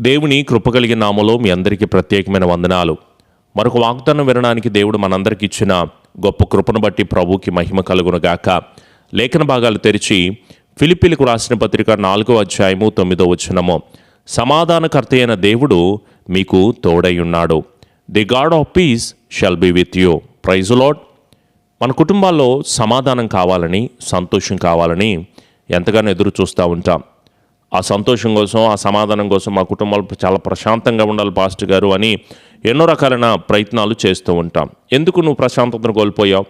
దేవుని కృప కలిగిన నామలో మీ అందరికీ ప్రత్యేకమైన వందనాలు. మరొక వాగ్దానం వినడానికి దేవుడు మనందరికి ఇచ్చిన గొప్ప కృపను బట్టి ప్రభువుకి మహిమ కలుగునుగాక లేఖన భాగాలు తెరిచి ఫిలిపిలకు రాసిన పత్రిక నాలుగో అధ్యాయము తొమ్మిదో వచనము. సమాధానకర్త అయిన దేవుడు మీకు తోడైయున్నాడు the God of peace shall be with you praise Lord మన కుటుంబాల్లో సమాధానం కావాలని సంతోషం కావాలని ఎంతగానో ఎదురు చూస్తూ ఉంటాం. ఆ సంతోషం కోసం ఆ సమాధానం కోసం మా కుటుంబాలు చాలా ప్రశాంతంగా ఉండాలి పాస్టర్ గారు అని ఎన్నో రకాలైన ప్రయత్నాలు చేస్తూ ఉంటాం. ఎందుకు నువ్వు ప్రశాంతతను కోల్పోయావు?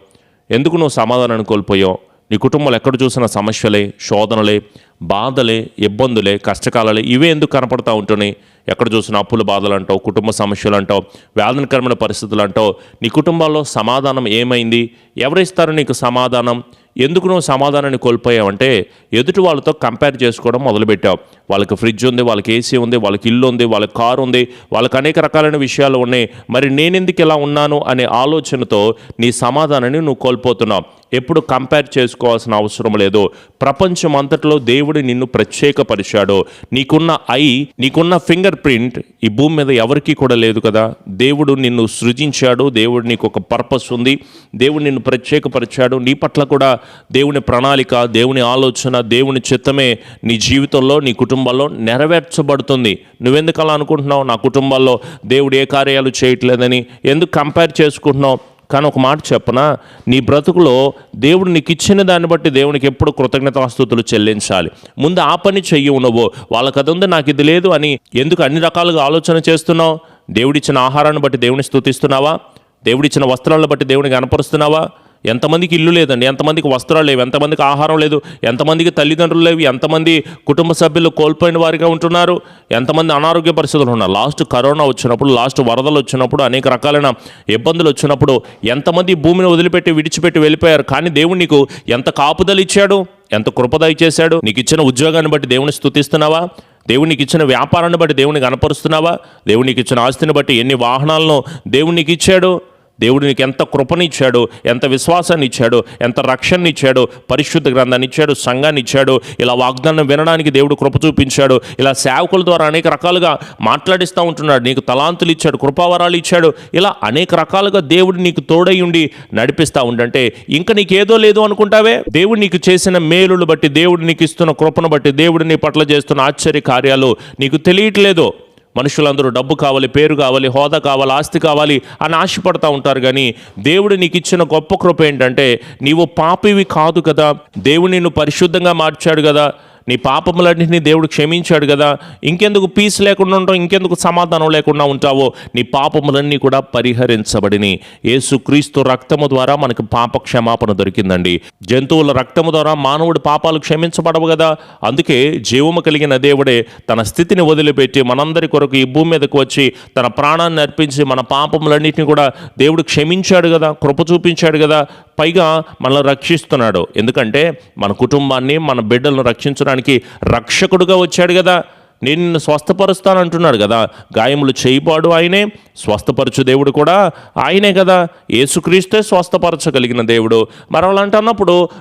ఎందుకు నువ్వు సమాధానాన్ని కోల్పోయావు? నీ కుటుంబంలో ఎక్కడ చూసిన సమస్యలే శోధనలే బాధలే ఇబ్బందులే కష్టకాలలే ఇవే ఎందుకు కనపడతా ఉంటున్నాయి? ఎక్కడ చూసిన అప్పుల బాధలు అంటావు కుటుంబ సమస్యలు అంటావు వేదనకరమైన పరిస్థితులు అంటావు. నీ కుటుంబాల్లో సమాధానం ఏమైంది? ఎవరిస్తారు నీకు సమాధానం? ఎందుకు నువ్వు సమాధానాన్ని కోల్పోయావంటే ఎదుటి వాళ్ళతో కంపేర్ చేసుకోవడం మొదలుపెట్టావు. వాళ్ళకి ఫ్రిడ్జ్ ఉంది వాళ్ళకి ఏసీ ఉంది వాళ్ళకి ఇల్లు ఉంది వాళ్ళకి కారు ఉంది వాళ్ళకి అనేక రకాలైన విషయాలు ఉన్నాయి. మరి నేనెందుకు ఇలా ఉన్నాను అనే ఆలోచనతో నీ సమాధానాన్ని నువ్వు కోల్పోతున్నావు. ఎప్పుడు కంపేర్ చేసుకోవాల్సిన అవసరం లేదు. ప్రపంచం అంతట్లో దేవుడు నిన్ను ప్రత్యేకపరిచాడు. నీకున్న ఐ నీకున్న ఫింగర్ ప్రింట్ ఈ భూమి మీద ఎవరికీ కూడా లేదు కదా. దేవుడు నిన్ను సృజించాడు దేవుడు నీకు ఒక పర్పస్ ఉంది. దేవుడు నిన్ను ప్రత్యేకపరిచాడు. నీ పట్ల కూడా దేవుని ప్రణాళిక దేవుని ఆలోచన దేవుని చిత్తమే నీ జీవితంలో నీ కుటుంబాల్లో నెరవేర్చబడుతుంది. నువ్వెందుకు అలా అనుకుంటున్నావు? నా కుటుంబాల్లో దేవుడు ఏ కార్యాలు చేయట్లేదని ఎందుకు కంపేర్ చేసుకుంటున్నావు? కానీ ఒక మాట చెప్పనా? నీ బ్రతుకులో దేవుడు నీకు ఇచ్చిన దాన్ని బట్టి దేవునికి ఎప్పుడు కృతజ్ఞతాస్తుతులు చెల్లించాలి. ముందు ఆ పని చెయ్యి ఉన్నవో వాళ్ళకి అది ఉంది నాకు ఇది లేదు అని ఎందుకు అన్ని రకాలుగా ఆలోచన చేస్తున్నావు? దేవుడిచ్చిన ఆహారాన్ని బట్టి దేవుని స్థుతిస్తున్నావా? దేవుడిచ్చిన వస్త్రాలను బట్టి దేవుని కనపరుస్తున్నావా? ఎంతమందికి ఇల్లు లేదండి ఎంతమందికి వస్త్రాలు లేవు ఎంతమందికి ఆహారం లేదు ఎంతమందికి తల్లిదండ్రులు లేవు ఎంతమంది కుటుంబ సభ్యులు కోల్పోయిన వారిగా ఉంటున్నారు ఎంతమంది అనారోగ్య పరిస్థితులు ఉన్నారు. లాస్ట్ కరోనా వచ్చినప్పుడు లాస్ట్ వరదలు వచ్చినప్పుడు అనేక రకాలైన ఇబ్బందులు వచ్చినప్పుడు ఎంతమంది భూమిని వదిలిపెట్టి విడిచిపెట్టి వెళ్ళిపోయారు. కానీ దేవుడు నీకు ఎంత కాపుదలు ఇచ్చాడు ఎంత కృపద ఇచ్చేశాడు నీకు ఇచ్చిన ఉద్యోగాన్ని బట్టి దేవుని స్థుతిస్తున్నావా దేవునికి ఇచ్చిన వ్యాపారాన్ని బట్టి దేవుని కనపరుస్తున్నావా? దేవునికి ఇచ్చిన ఆస్తిని బట్టి ఎన్ని వాహనాలను దేవునికి ఇచ్చాడు? దేవుడు నీకు ఎంత కృపనిచ్చాడు ఎంత విశ్వాసాన్ని ఇచ్చాడు ఎంత రక్షణ ఇచ్చాడు పరిశుద్ధ గ్రంథాన్ని ఇచ్చాడు సంఘాన్ని ఇచ్చాడు ఇలా వాగ్దానం వినడానికి దేవుడు కృప చూపించాడు ఇలా సేవకుల ద్వారా అనేక రకాలుగా మాట్లాడిస్తూ ఉంటున్నాడు నీకు తలాంతులు ఇచ్చాడు కృపావరాలు ఇచ్చాడు ఇలా అనేక రకాలుగా దేవుడు నీకు తోడై ఉండి నడిపిస్తూ ఉండంటే ఇంకా నీకేదో లేదు అనుకుంటావే? దేవుడు నీకు చేసిన మేలును బట్టి దేవుడు నీకు ఇస్తున్న కృపను బట్టి దేవుడు నీ పట్ల చేస్తున్న ఆశ్చర్య కార్యాలు నీకు తెలియట్లేదు. మనుషులందరూ డబ్బు కావాలి పేరు కావాలి హోదా కావాలి ఆస్తి కావాలి అని ఆశపడతా ఉంటారు కానీ దేవుడు నీకు ఇచ్చిన గొప్ప కృప ఏంటంటే నీవు పాపివి కాదు కదా దేవుడు నిన్ను పరిశుద్ధంగా మార్చాడు కదా నీ పాపములన్నింటినీ దేవుడు క్షమించాడు కదా. ఇంకెందుకు పీస్ లేకుండా ఉంటావు ఇంకెందుకు సమాధానం లేకుండా ఉంటావో. నీ పాపములన్నీ కూడా పరిహరించబడిని. యేసుక్రీస్తు రక్తము ద్వారా మనకు పాప క్షమాపణ దొరికిందండి. జంతువుల రక్తము ద్వారా మానవుడి పాపాలు క్షమించబడవు కదా. అందుకే జీవము కలిగిన దేవుడే తన స్థితిని వదిలిపెట్టి మనందరి కొరకు ఈ భూమి మీదకు వచ్చి తన ప్రాణాన్ని అర్పించి మన పాపములన్నింటినీ కూడా దేవుడు క్షమించాడు కదా కృప చూపించాడు కదా. పైగా మనల్ని రక్షిస్తున్నాడు. ఎందుకంటే మన కుటుంబాన్ని మన బిడ్డలను రక్షించడానికి రక్షకుడుగా వచ్చాడు కదా. నేను నిన్ను స్వస్థపరుస్తానంటున్నాడు కదా. గాయములు చేయబాడు ఆయనే స్వస్థపరచు దేవుడు కూడా ఆయనే కదా. యేసుక్రీస్తే స్వస్థపరచగలిగిన దేవుడు. మరి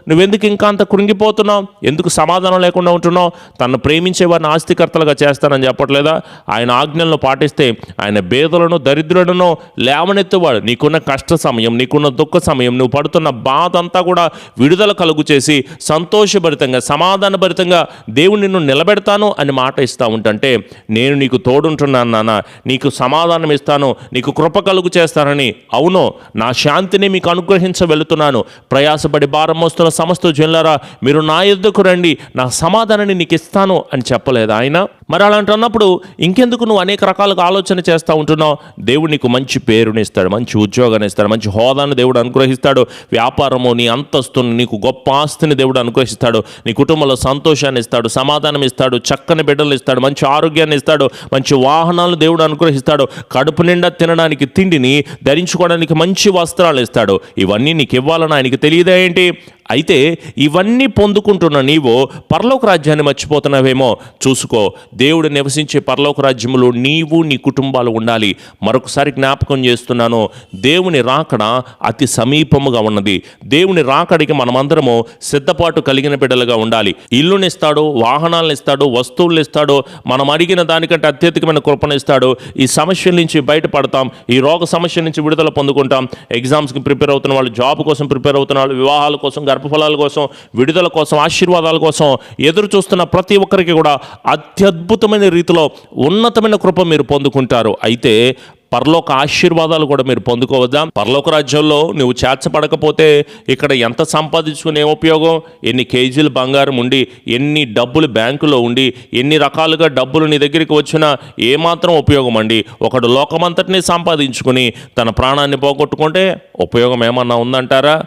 నువ్వెందుకు ఇంకా అంత కృంగిపోతున్నావు? ఎందుకు సమాధానం లేకుండా ఉంటున్నావు? తను ప్రేమించే వారిని ఆస్తికర్తలుగా చేస్తానని చెప్పట్లేదా? ఆయన ఆజ్ఞలను పాటిస్తే ఆయన బేదలను దరిద్రులను లేవనెత్తువాడు. నీకున్న కష్ట సమయం నీకున్న దుఃఖ సమయం నువ్వు పడుతున్న బాధ అంతా కూడా విడుదల కలుగు చేసి సంతోషభరితంగా సమాధానభరితంగా దేవుడు నిన్ను నిలబెడతాను అని మాట ఇస్తా ఉంటుంటే నేను నీకు తోడుంటున్నాను నాన్న నీకు సమాధానం ఇస్తాను నీకు కృప కలుగు చేస్తానని. అవును నా శాంతిని మీకు అనుగ్రహించ వెళుతున్నాను ప్రయాసపడి భారం మోస్తున్న సమస్త జనులారా మీరు నా యుద్ధకు రండి నా సమాధానాన్ని నీకు ఇస్తాను అని చెప్పలేదు ఆయన? మరి అలాంటి అన్నప్పుడు ఇంకెందుకు నువ్వు అనేక రకాలుగా ఆలోచన చేస్తూ ఉంటున్నావు? దేవుడు నీకు మంచి పేరుని ఇస్తాడు మంచి ఉద్యోగాన్ని ఇస్తాడు మంచి హోదాను దేవుడు అనుగ్రహిస్తాడు. వ్యాపారము నీ అంతస్తుని నీకు గొప్ప ఆస్తిని దేవుడు అనుగ్రహిస్తాడు. నీ కుటుంబంలో సంతోషాన్ని ఇస్తాడు సమాధానం ఇస్తాడు చక్కని బిడ్డలు ఇస్తాడు మంచి ఆరోగ్యాన్ని ఇస్తాడు. మంచి వాహనాలు దేవుడు అనుగ్రహిస్తాడు. కడుపు నిండా తినడానికి తిండిని ధరించుకోవడానికి మంచి వస్త్రాలు ఇస్తాడు. ఇవన్నీ నీకు ఇవ్వాలని ఆయనకి తెలియదా ఏంటి? అయితే ఇవన్నీ పొందుకుంటున్న నీవు పరలోక రాజ్యాన్ని మర్చిపోతున్నావేమో చూసుకో. దేవుడు నివసించే పరలోక రాజ్యములో నీవు నీ కుటుంబాలు ఉండాలి. మరొకసారి జ్ఞాపకం చేస్తున్నాను దేవుని రాకడ అతి సమీపముగా ఉన్నది. దేవుని రాకడికి మనమందరము సిద్ధపాటు కలిగిన బిడ్డలుగా ఉండాలి. ఇల్లుని ఇస్తాడు వాహనాలను ఇస్తాడు వస్తువులను ఇస్తాడు మనం అడిగిన దానికంటే అత్యధికమైన కృపణ ఇస్తాడు. ఈ సమస్యల నుంచి బయటపడతాం ఈ రోగ సమస్య నుంచి విడుదల పొందుకుంటాం. ఎగ్జామ్స్కి ప్రిపేర్ అవుతున్న వాళ్ళు జాబ్ కోసం ప్రిపేర్ అవుతున్న వాళ్ళు వివాహాల కోసం ఫలాల కోసం విడుదల కోసం ఆశీర్వాదాల కోసం ఎదురు చూస్తున్న ప్రతి ఒక్కరికి కూడా అత్యద్భుతమైన రీతిలో ఉన్నతమైన కృప మీరు పొందుకుంటారు. అయితే పరలోక ఆశీర్వాదాలు కూడా మీరు పొందుకోవద్దాం? పరలోక రాజ్యంలో నువ్వు చేర్చబడకపోతే ఇక్కడ ఎంత సంపాదించుకునే ఉపయోగం? ఎన్ని కేజీలు బంగారం ఉండి ఎన్ని డబ్బులు బ్యాంకులో ఉండి ఎన్ని రకాలుగా డబ్బులు నీ దగ్గరికి వచ్చినా ఏమాత్రం ఉపయోగం అండి. ఒకడు లోకమంతటిని సంపాదించుకుని తన ప్రాణాన్ని పోగొట్టుకుంటే ఉపయోగం ఏమన్నా ఉందంటారా?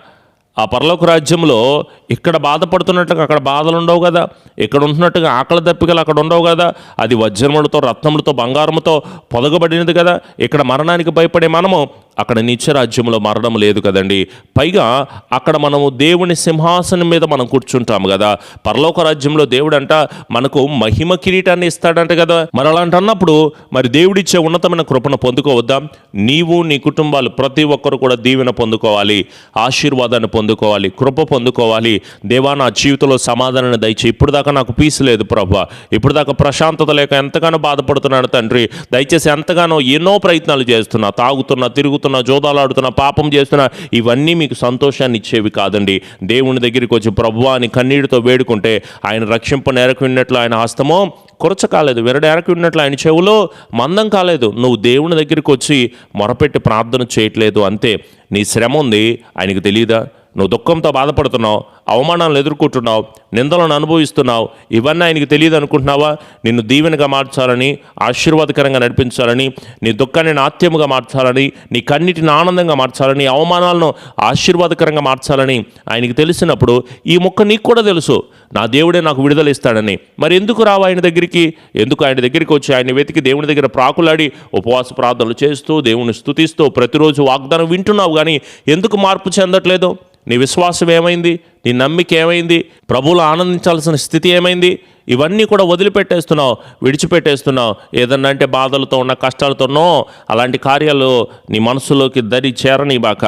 ఆ పరలోక రాజ్యంలో ఇక్కడ బాధపడుతున్నట్టుగా అక్కడ బాధలు ఉండవు కదా. ఇక్కడ ఉంటున్నట్టుగా ఆకలి దప్పికలు అక్కడ ఉండవు కదా. అది వజ్రములతో రత్నములతో బంగారముతో పొదగబడినది కదా. ఇక్కడ మరణానికి భయపడే మనము అక్కడ నిత్యరాజ్యంలో మరణం లేదు కదండి. పైగా అక్కడ మనము దేవుని సింహాసనం మీద మనం కూర్చుంటాము కదా. పరలోక రాజ్యంలో దేవుడు అంట మనకు మహిమ కిరీటాన్ని ఇస్తాడంట కదా. మరి అలాంటి అన్నప్పుడు మరి దేవుడిచ్చే ఉన్నతమైన కృపను పొందుకోవద్దాం? నీవు నీ కుటుంబాలు ప్రతి ఒక్కరు కూడా దీవెన పొందుకోవాలి. ఆశీర్వాదాన్ని పొందుకోవాలి. కృప పొందుకోవాలి. దేవా నా జీవితంలో సమాధానాన్ని దయచే ఇప్పుడు దాకా నాకు పీస్ లేదు ప్రభా. ఇప్పుడు దాకా ప్రశాంతత లేక ఎంతగానో బాధపడుతున్నాను తండ్రి. దయచేసి ఎంతగానో ఎన్నో ప్రయత్నాలు చేస్తున్నా. తాగుతున్నా తిరుగుతున్నా జోదాలాడుతున్నా పాపం చేస్తున్న ఇవన్నీ మీకు సంతోషాన్ని ఇచ్చేవి కాదండి. దేవుని దగ్గరికి వచ్చి ప్రభువా అని కన్నీటితో వేడుకుంటే ఆయన రక్షింప నెరకున్నట్లు ఆయన హస్తమో కొరచ కాలేదు. వెరడు ఎరకున్నట్లు ఆయన చెవులో మందం కాలేదు. నువ్వు దేవుని దగ్గరికి వచ్చి మొరపెట్టి ప్రార్థన చేయట్లేదు అంతే. నీ శ్రమ ఉంది. ఆయనకు తెలియదా నువ్వు దుఃఖంతో బాధపడుతున్నావు. అవమానాలను ఎదుర్కొంటున్నావు నిందలను అనుభవిస్తున్నావు ఇవన్నీ ఆయనకి తెలియదు అనుకుంటున్నావా? నిన్ను దీవెనగా మార్చాలని ఆశీర్వాదకరంగా నడిపించాలని నీ దుఃఖాన్ని నాట్యముగా మార్చాలని నీ కన్నిటిని ఆనందంగా మార్చాలని అవమానాలను ఆశీర్వాదకరంగా మార్చాలని ఆయనకి తెలిసినప్పుడు ఈ మొక్క నీకు కూడా తెలుసు. నా దేవుడే నాకు విడుదల ఇస్తాడని. మరి ఎందుకు రావు ఆయన దగ్గరికి? ఎందుకు ఆయన దగ్గరికి వచ్చి ఆయన వెతికి దేవుని దగ్గర ప్రాకులాడి ఉపవాస ప్రార్థనలు చేస్తూ దేవుని స్థుతిస్తూ ప్రతిరోజు వాగ్దానం వింటున్నావు కానీ ఎందుకు మార్పు చెందట్లేదు? నీ విశ్వాసం ఏమైంది? నీ నమ్మిక ఏమైంది? ప్రభువులు ఆనందించాల్సిన స్థితి ఏమైంది? ఇవన్నీ కూడా వదిలిపెట్టేస్తున్నావు విడిచిపెట్టేస్తున్నావు. ఏదన్నా అంటే బాధలతో ఉన్న కష్టాలతోనో అలాంటి కార్యాలు నీ మనసులోకి దరి చేరనీబాక.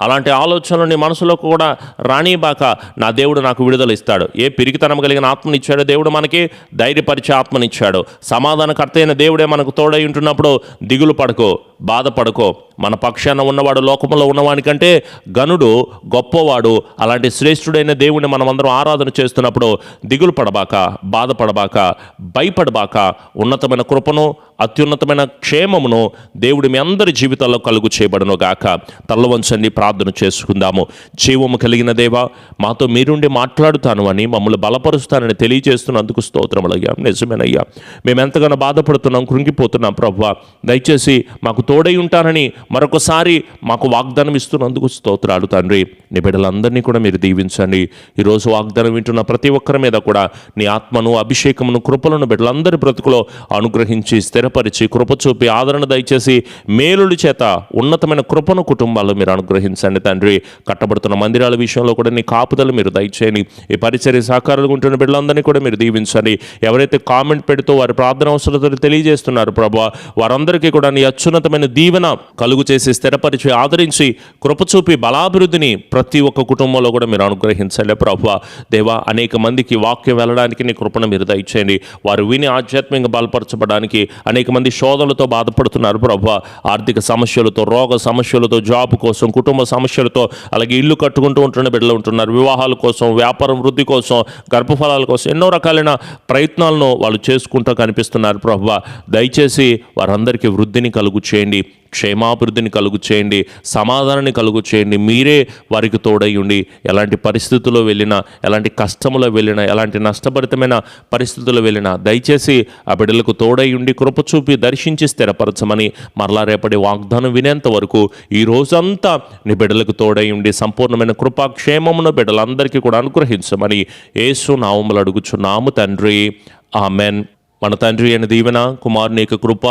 అలాంటి ఆలోచనలు నీ మనసులోకి కూడా రానిబాక. నా దేవుడు నాకు విడుదల ఇస్తాడు ఏ పిరికితనం కలిగిన ఆత్మనిచ్చాడో దేవుడు మనకి ధైర్యపరిచే ఆత్మనిచ్చాడు సమాధానకర్త అయిన దేవుడే మనకు తోడై ఉంటున్నప్పుడు దిగులు పడకో బాధపడకో. మన పక్షాన ఉన్నవాడు లోకంలో ఉన్నవానికంటే గనుడు గొప్పవాడు అలాంటి శ్రేష్ఠుడైన దేవుని మనమందరం ఆరాధన చేస్తున్నప్పుడు దిగులు పడబాక బాధపడబాక భయపడబాక ఉన్నతమైన కృపను అత్యున్నతమైన క్షేమమును దేవుడి మీ అందరి జీవితాల్లో కలుగు చేయబడను గాక. తల్లవంచండి ప్రార్థన చేసుకుందాము. జీవము కలిగిన దేవా మాతో మీరుండి మాట్లాడుతాను అని మమ్మల్ని బలపరుస్తానని తెలియజేస్తున్నందుకు స్తోత్రములయ్యా నిజమేనయ్యా. మేము ఎంతగానో బాధపడుతున్నాం కృంగిపోతున్నాం ప్రభు. దయచేసి మాకు తోడై ఉంటానని మరొకసారి మాకు వాగ్దానం ఇస్తున్నందుకు స్తోత్రాలు తండ్రి. నీ బిడ్డలందరినీ కూడా మీరు దీవించండి. ఈరోజు వాగ్దానం వింటున్న ప్రతి ఒక్కరి మీద కూడా నీ ఆత్మను అభిషేకమును కృపలను బిడ్డలందరి బ్రతుకులో అనుగ్రహించి స్థిరపరిచి కృప చూపి ఆదరణ దయచేసి మేలుడి చేత ఉన్నతమైన కృపను కుటుంబాల్లో మీరు అనుగ్రహించండి తండ్రి. కట్టబడుతున్న మందిరాల విషయంలో కూడా నీ కాపుదలు మీరు దయచేయండి. ఈ పరిచర్య సహకారాలు ఉంటున్న బిడ్డలందరినీ కూడా మీరు దీవించండి. ఎవరైతే కామెంట్ పెడుతూ వారి ప్రార్థన అవసరతలు తెలియజేస్తున్నారు ప్రభా వారందరికీ కూడా నీ అత్యున్నతమైన దీవెన కలుగు చేసి స్థిరపరిచి ఆదరించి కృపచూపి బలాభివృద్ధిని ప్రతి ఒక్క కుటుంబంలో కూడా మీరు అనుగ్రహించండి. ప్రభా దేవా అనేక మందికి వాక్యం వెళ్ళడానికి నీ కృపను మీరు దయచేయండి. వారు విని ఆధ్యాత్మికంగా బలపరచబడానికి అనేక మంది శోధనలతో బాధపడుతున్నారు ప్రభా. ఆర్థిక సమస్యలతో రోగ సమస్యలతో జాబ్ కోసం కుటుంబ సమస్యలతో అలాగే ఇల్లు కట్టుకుంటూ ఉంటున్న బిడ్డలు ఉంటున్నారు. వివాహాల కోసం వ్యాపారం వృద్ధి కోసం గర్భఫలాల కోసం ఎన్నో రకాలైన ప్రయత్నాలను వాళ్ళు చేసుకుంటూ కనిపిస్తున్నారు ప్రభా. దయచేసి వారందరికీ వృద్ధిని కలుగు చేయండి. క్షేమాభివృద్ధిని కలుగు చేయండి సమాధానాన్ని కలుగు చేయండి మీరే వారికి తోడయ్యండి. ఎలాంటి పరిస్థితుల్లో వెళ్ళినా ఎలాంటి కష్టంలో వెళ్ళినా ఎలాంటి నష్టభరితమైన పరిస్థితుల్లో వెళ్ళినా దయచేసి ఆ బిడ్డలకు తోడై కృప చూపి దర్శించి స్థిరపరచమని మరలా రేపటి వాగ్దానం వినేంత వరకు ఈ రోజంతా నీ బిడ్డలకు తోడయ్యుండి సంపూర్ణమైన కృపాక్షేమమును బిడ్డలందరికీ కూడా అనుగ్రహించమని యేసు నామములు అడుగుచున్నాము తండ్రి. ఆమెన్. మన తండ్రి అయిన దీవెన కుమారుని యొక్క కృప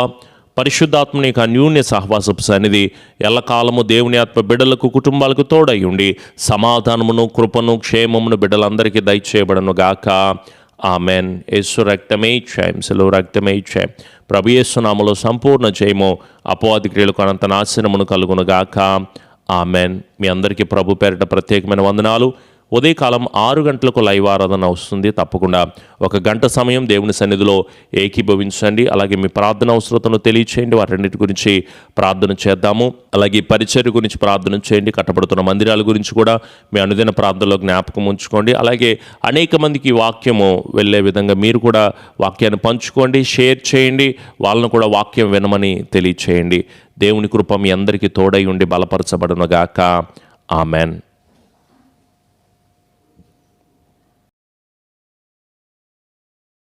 పరిశుద్ధాత్మని యొక్క అన్యూన్య సహవాసపు సన్నిధి ఎల్లకాలము దేవుని ఆత్మ బిడ్డలకు కుటుంబాలకు తోడై ఉండి సమాధానమును కృపను క్షేమమును బిడ్డలందరికీ దయచేయబడను గాక. ఆమెన్. యేసు రక్తమే ఇచ్చాం సెలవు రక్తమే ఇచ్చాం. ప్రభు యేసునామలో సంపూర్ణ జయము అపవాది క్రియలకు అనంత నాశనమును కలుగును గాక. ఆమెన్. మీ అందరికీ ప్రభు పేరిట ప్రత్యేకమైన వందనాలు. ఉదయకాలం ఆరు గంటలకు లైవ్ ఆరాధన వస్తుంది. తప్పకుండా ఒక గంట సమయం దేవుని సన్నిధిలో ఏకీభవించండి. అలాగే మీ ప్రార్థన అవసరతను తెలియచేయండి. వాటన్నిటి గురించి ప్రార్థన చేద్దాము. అలాగే పరిచర్య గురించి ప్రార్థన చేయండి. కట్టబడుతున్న మందిరాల గురించి కూడా మీ అనుదిన ప్రార్థనలో జ్ఞాపకం ఉంచుకోండి. అలాగే అనేక మందికి వాక్యము వెళ్ళే విధంగా మీరు కూడా వాక్యాన్ని పంచుకోండి షేర్ చేయండి. వాళ్ళను కూడా వాక్యం వినమని తెలియచేయండి. దేవుని కృప మీ అందరికీ తోడై ఉండి బలపరచబడునుగాక. ఆమెన్.